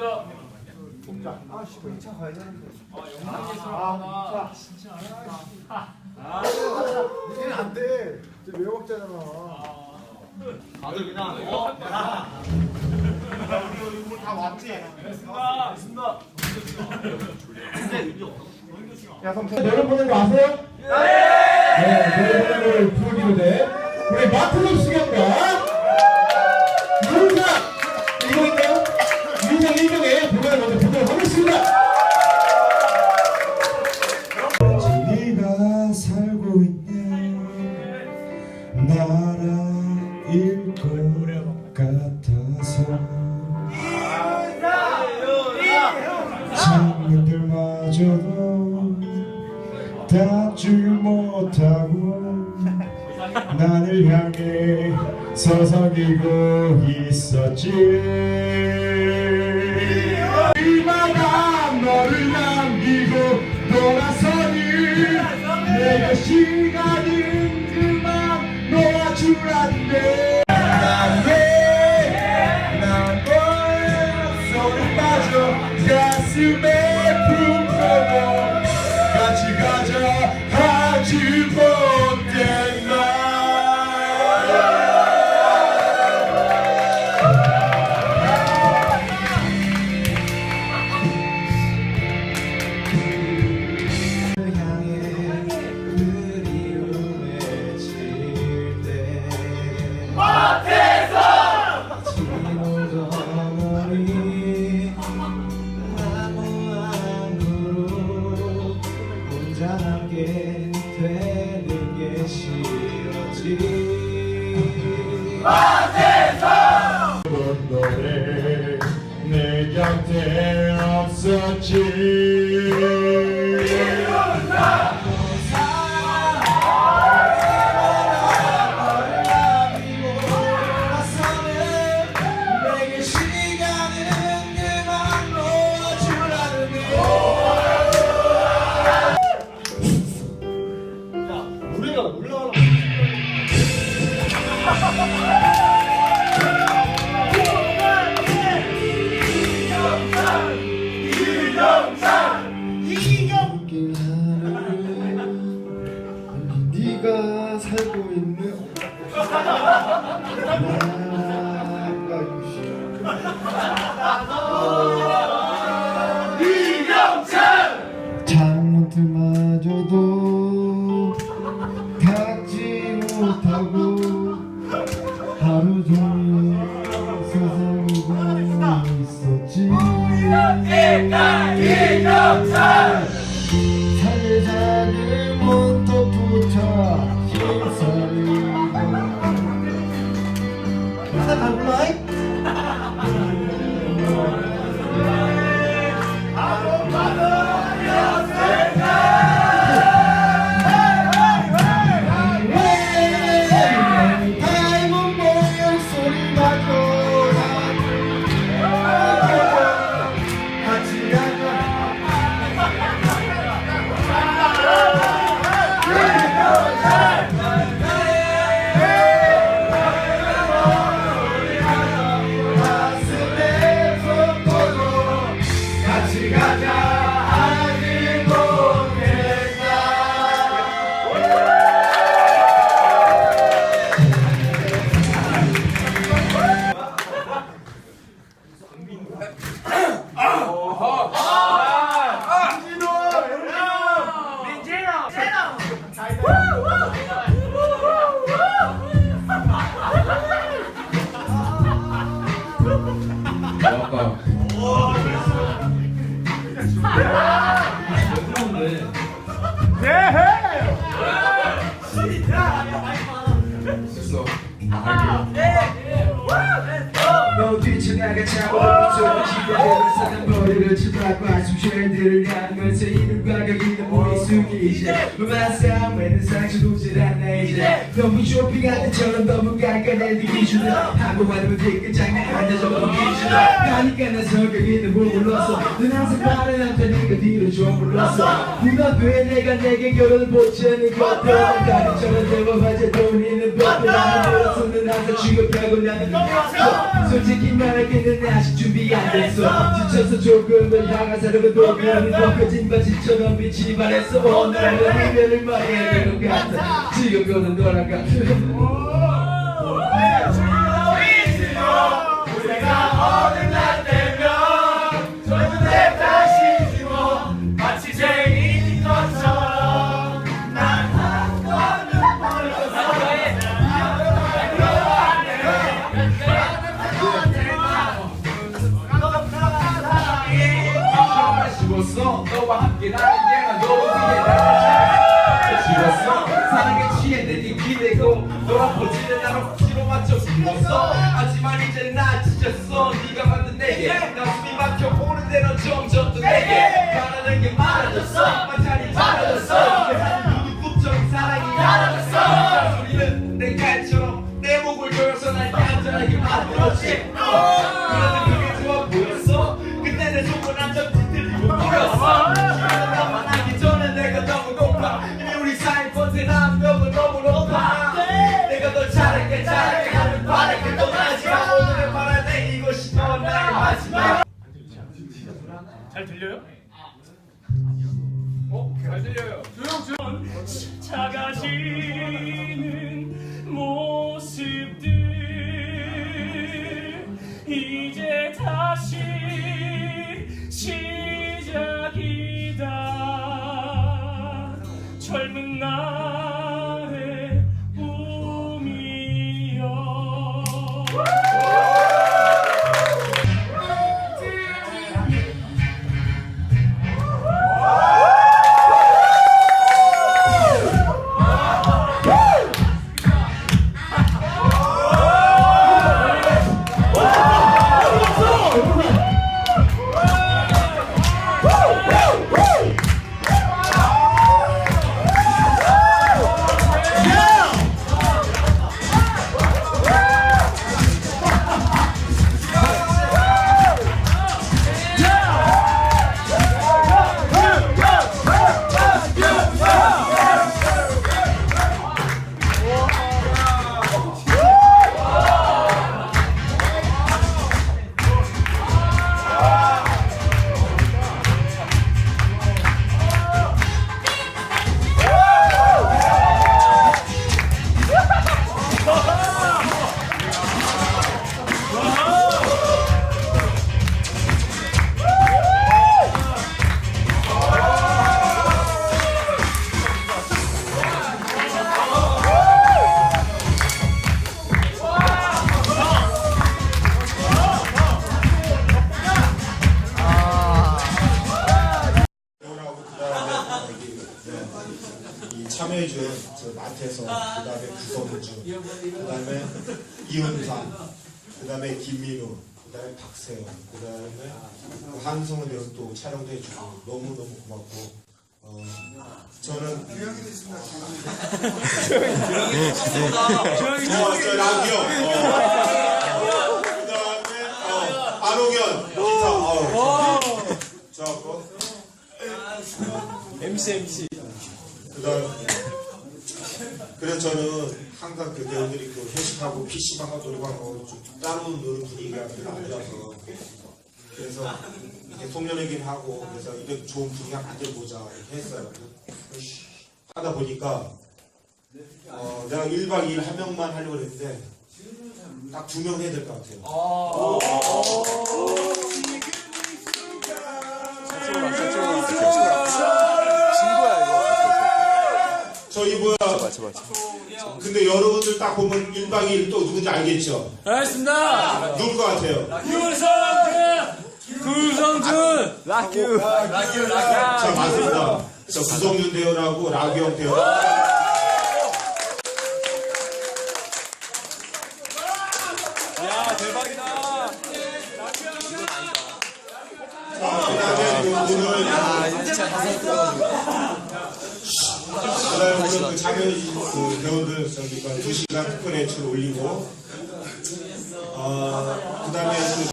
먹자. 아, 씨, 2차 가야 되는데. 아, 아, 진짜. 아, 이제는 안 돼. 이제 왜 먹잖아. 다들 그냥 어? 다 왔지? 야, 그럼 노래 보는 거 아세요? 네. 노래 보는 걸 부르기로 돼. 우리 마트로 수경과 닫지 못하고 나를 향해 서성이고 있었지. 이마다 너를 남기고 돌아서니 내가 시간은 네가 살고 있는 나 있었지 살살 너 뒤쳐나가 차고 좀 기다려 사는 머리를 치닫고 숨쉬는 향하면서 숙이지 음악 싸움에는 상처도 질않네 이제. 너무 쇼핑할 때처럼 너무 깐깐해 네 기준은 한국말로 되게 장난하냐 저거 기준은 가니까 난 성격이 너무 몰랐어. 넌 항상 다른 남자니까 뒤로 좀 불렀어. 누나왜 내가 내게 결혼을 보채는 것도 다리처럼 대법하자 돈 있는 법도 나는 몰랐어 넌 항상 취급하고 나는 미웠어. 솔직히 넌 아직 준비 안 됐어. 지쳐서 조금은 향한 사람은 도면이 벗겨진 바지처럼 빛이 발했어 오늘은 이별을 말해야 되는 것 같아 지금 거는 너랑 같아 잘 들려요? 작아지는 다음에 김민우 그 다음에 박세영 그 다음에 그 한성은 배우 또 촬영도 해주고 너무 너무 고맙고 어 저는 저 라기요 그다음에 어, 안홍현 기타 어, 저 어, MC MC 그 다음 그래서 저는 항상 그 배우들이 그 회식하고 PC방하고 노래방하고 좀 따로 노는 분위기가 별로 아니라서 그래서 이렇게 송년회긴 하고 그래서 이렇게 좋은 분위기가 만들어 보자 이렇게 했어요. 하다 보니까 어, 내가 1박 2일 한 명만 하려고 했는데 딱 두 명 해야 될 것 같아요. 저희 뭐야? 근데 여러분들 딱 보면 1박 2일 또 누군지 알겠죠? 알겠습니다. 누굴 것 같아요? 유성준! 구성준! 자 맞습니다. 저 구성준 대원하고 라기영 대원. 야 대박이다. 자, 그다음에 그 오늘 그다음에 오늘 그 참여해주신 그 배우들 저기 그 2시간 특별 애출 올리고 어, 그다음에 그